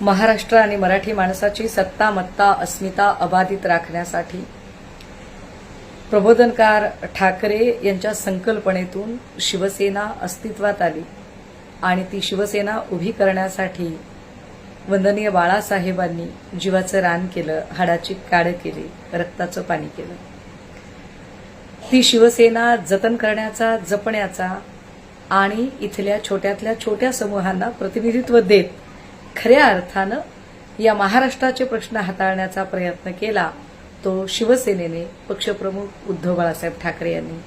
महाराष्ट्र आणि मराठी माणसाची सत्ता मत्ता अस्मिता अबाधित राखण्यासाठी. प्रबोधनकार ठाकरे यांच्या संकल्पनेतून शिवसेना अस्तित्वात आली आणि ती शिवसेना उभी करण्यासाठी वंदनीय बाळासाहेबांनी जीवाचं रान केलं हाडाची काड केली रक्ताचं पाणी केलं. ती शिवसेना जतन करण्याचा जपण्याचा आणि इथल्या छोट्यातल्या छोट्या समूहांना प्रतिनिधित्व देत खऱ्या अर्थानं या महाराष्ट्राचे प्रश्न हाताळण्याचा प्रयत्न केला तो शिवसेनेने पक्षप्रमुख उद्धव बाळासाहेब ठाकरे यांनी.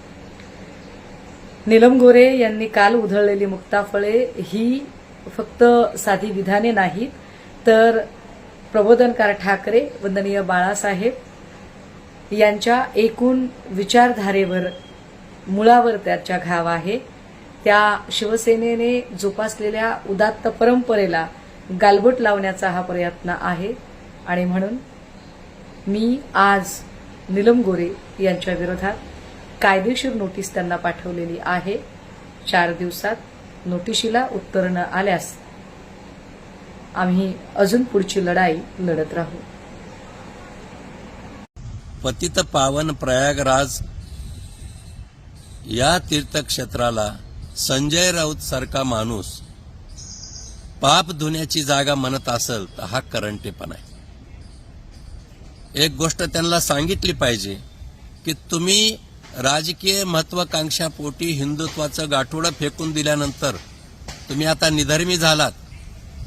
नीलम गोरे यांनी काल उधळलेली मुक्ताफळे ही फक्त साधी विधाने नाहीत तर प्रबोधनकार ठाकरे वंदनीय बाळासाहेब यांच्या एकूण विचारधारेवर मुळावर त्याच्या घाव आहे. त्या शिवसेनेने जोपासलेल्या उदात्त परंपरेला गालबोट लावण्याचा हा प्रयत्न आहे. आणि म्हणून मी आज नीलम गोरे यांच्या विरोधात कायदेशीर नोटीस त्यांना पाठवलेली आहे. चार दिवसात नोटिशीला उत्तर न आल्यास आम्ही अजून पुढची लढाई लढत राहू. पतित पावन प्रयागराज या तीर्थक्षेत्राला संजय राऊत सारखा माणूस पाप धुण्याची जागा म्हणत असेल तर हा करंटेपणा आहे. एक गोष्ट त्यांना सांगितली पाहिजे की तुम्ही राजकीय महत्वाकांक्षापोटी हिंदुत्वाचं गाठोडं फेकून दिल्यानंतर तुम्ही आता निधर्मी झालात.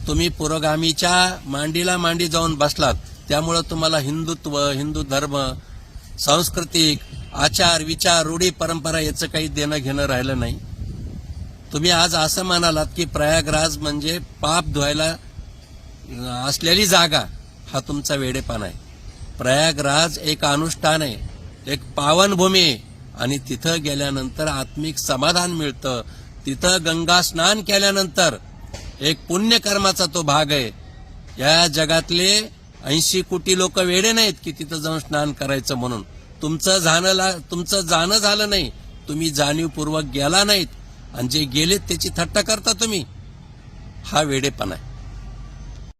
तुम्ही पुरोगामीच्या मांडीला मांडी जाऊन बसलात. त्यामुळं तुम्हाला हिंदुत्व हिंदू धर्म सांस्कृतिक आचार विचार रूढी परंपरा याचं काही देणं घेणं राहिलं नाही. तुम्ही आज असं म्हणालात की प्रयागराज म्हणजे पाप धुवायला असलेली जागा हा तुमचा वेडेपण आहे. प्रयागराज एक अनुष्ठान आहे एक पावनभूमी आहे. आणि तिथं गेल्यानंतर आत्मिक समाधान मिळतं. तिथं गंगा स्नान केल्यानंतर एक पुण्यकर्माचा तो भाग आहे. या जगातले ऐंशी कोटी लोक वेडे नाहीत की तिथं जाऊन स्नान करायचं म्हणून. तुमचं जाणं तुमचं जाणं झालं नाही. तुम्ही जाणीवपूर्वक गेला नाहीत. आणि जे गेलेत त्याची थट्टा करता तुम्ही. हा वेडेपणा आहे.